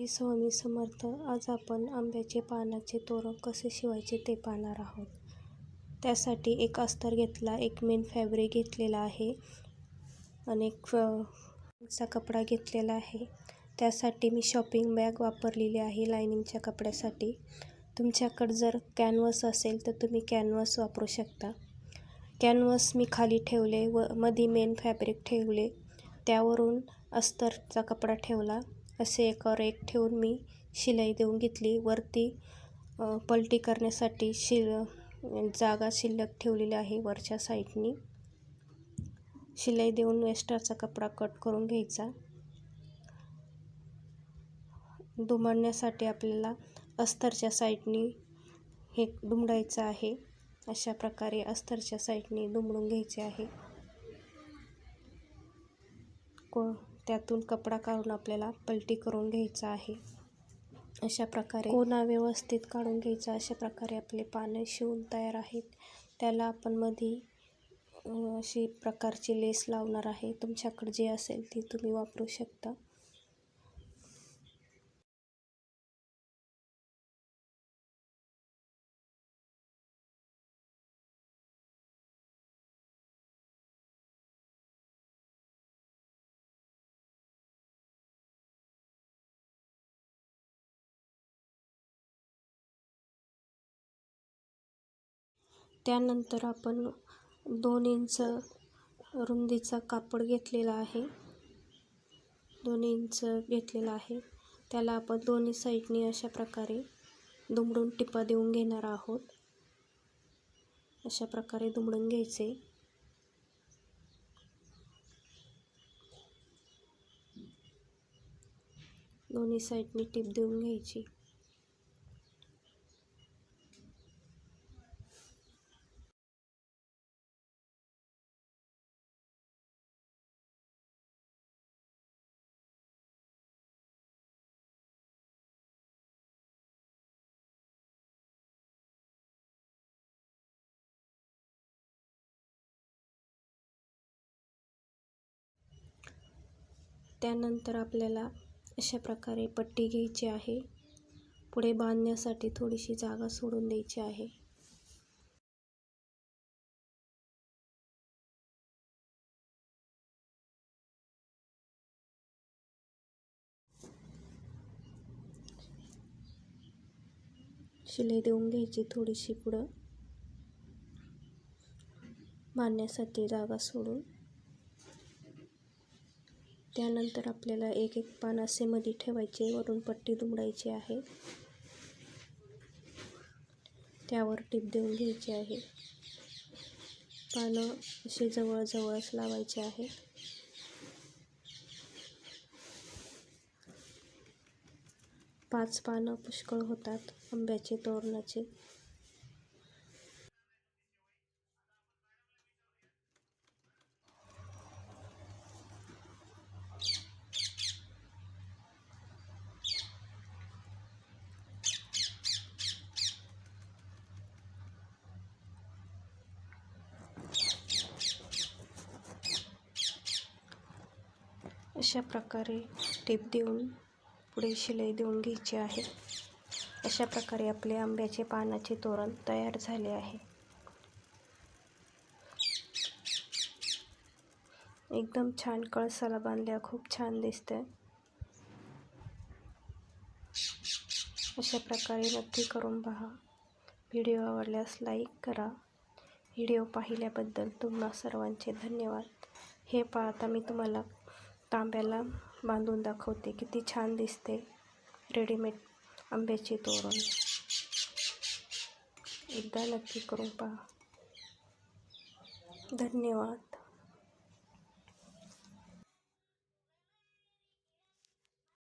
श्री स्वामी समर्थ आज आपण आंब्याचे पानाचे तोरण कसे शिवायचे ते पाहणार आहोत. त्यासाठी एक अस्तर घेतला एक मेन फॅब्रिक घेतलेला आहे आणि एक चा कपडा घेतलेला आहे. त्यासाठी मी शॉपिंग बॅग वापरलेली आहे लायनिंगच्या कपड्यासाठी. तुमच्याकडं जर कॅनव्हस असेल तर तुम्ही कॅनव्हस वापरू शकता. कॅनव्हस मी खाली ठेवले व मध्ये मेन फॅब्रिक ठेवले. त्यावरून अस्तरचा कपडा ठेवला. असे एकावर एक ठेवून मी शिलाई देऊन घेतली. वरती पलटी करण्यासाठी शिल जागा शिल्लक ठेवलेली आहे वरच्या साईडनी. शिलाई देऊन वेस्टरचा कपडा कट करून घ्यायचा. दुमडण्यासाठी आपल्याला अस्तरच्या साईडनी हे दुमडायचं आहे. अशा प्रकारे अस्तरच्या साईडनी दुमडून घ्यायचे आहे. को त्यातून कपडा काढून आपल्याला पलटी करून घ्यायचा आहे. अशा प्रकारे कोणा व्यवस्थित काढून घ्यायचा अशा प्रकारे आपले पानं शिवून तयार आहेत. त्याला आपण मध्ये अशी प्रकारची लेस लावणार आहे. तुमच्याकडे जे असेल ती तुम्ही वापरू शकता. त्यानंतर आपण दोन इंच रुंदीचा कापड घेतलेला आहे. दोन इंच घेतलेला आहे. त्याला आपण दोन्ही साईडनी अशा प्रकारे दुमडून टिपा देऊन घेणार आहोत. अशा प्रकारे दुमडून घ्यायचे. दोन्ही साईडनी टिप देऊन घ्यायची. त्यानंतर आपल्याला अशा प्रकारे पट्टी घ्यायची आहे. पुढे बांधण्यासाठी थोडीशी जागा सोडून द्यायची आहे. शिलाई देऊन घ्यायची थोडीशी पुढं. बांधण्यासाठी जागा सोडून. त्यानंतर आपल्याला एक एक पान असे मध्ये ठेवायचे वरून पट्टी दुमडायची आहे. त्यावर टीप देऊन घ्यायची आहे. पानं असे जवळजवळच लावायचे आहे. पाच पानं पुष्कळ होतात आंब्याचे तोरणाचे. अशा प्रकारे टेप देऊन पुढे शिलाई देऊन घ्यायची आहे. अशा प्रकारे आपले आंब्याचे पानाचे तोरण तयार झाले आहे. एकदम छान कळसाला बांधल्या खूप छान दिसते अशा प्रकारे नक्की करून पहा. व्हिडिओ आवडल्यास लाईक करा. व्हिडिओ पाहिल्याबद्दल तुम्हा सर्वांचे धन्यवाद. हे पाहता मी तुम्हाला तांब्याला बांधून दाखवते. किती छान दिसते रेडीमेड आंब्याची तोरण. एकदा नक्की करून पहा. धन्यवाद.